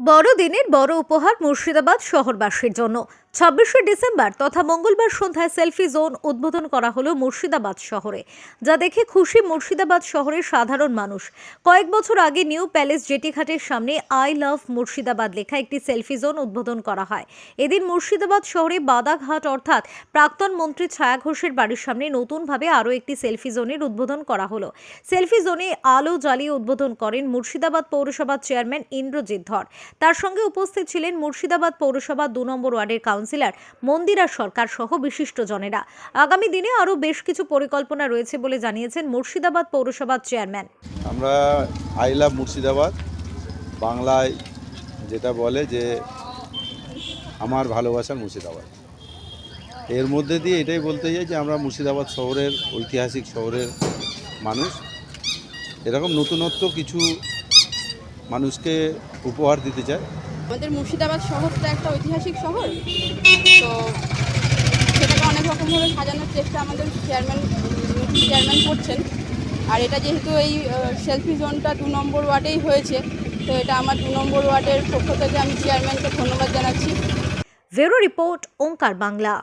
বড়দিনের বড় উপহার মুর্শিদাবাদ শহরবাসীর জন্য। ছাব্বিশে ডিসেম্বর তথা মঙ্গলবার সন্ধ্যায় সেলফি জোন উদ্বোধন করা হলো মুর্শিদাবাদ শহরে। যা দেখে খুশি মুর্শিদাবাদ শহরের সাধারণ মানুষ। কয়েক বছর আগে নিউ প্যালেস জেটিঘাটের সামনে আই লাভ মুর্শিদাবাদ লেখা একটি সেলফি জোন উদ্বোধন করা হয়। এদিন মুর্শিদাবাদ শহরে বাদাঘাট অর্থাৎ প্রাক্তন মন্ত্রী ছায়া ঘোষের বাড়ির সামনে নতুনভাবে আরও একটি সেলফি জোনের উদ্বোধন করা হলো। সেলফি জোনে আলো জ্বালিয়ে উদ্বোধন করেন মুর্শিদাবাদ পৌরসভার চেয়ারম্যান ইন্দ্রজিৎ ধর। তার সঙ্গে উপস্থিত ছিলেন মুর্শিদাবাদ পৌরসভা দু নম্বর ওয়ার্ডের কাউন্সিলর মন্দিরা সরকার সহ বিশিষ্টজনেরা আগামী দিনে আরও বেশ কিছু পরিকল্পনা রয়েছে বলে জানিয়েছেন মুর্শিদাবাদ পৌরসভার চেয়ারম্যান। আমরা আই লাভ মুর্শিদাবাদ। বাংলায় যেটা বলে যে, আমার ভালোবাসার মুর্শিদাবাদ। এর মধ্যে দিয়ে এটাই বলতে চাই যে, আমরা মুর্শিদাবাদ শহরের ঐতিহাসিক শহরের মানুষ। এরকম নতুনত্ব কিছু মানুষকে উপহার দিতে চাই। আমাদের মুর্শিদাবাদ শহরটা একটা ঐতিহাসিক শহর। তো সেটাকে অনেক রকমভাবে সাজানোর চেষ্টা আমাদের চেয়ারম্যান চেয়ারম্যান করছেন। আর এটা যেহেতু এই সেলফি জোনটা দু নম্বর ওয়ার্ডেই হয়েছে, তো এটা আমার দু নম্বর ওয়ার্ডের পক্ষ থেকে আমি চেয়ারম্যানকে ধন্যবাদ জানাচ্ছি। ভেরো রিপোর্ট ওঙ্কার বাংলা।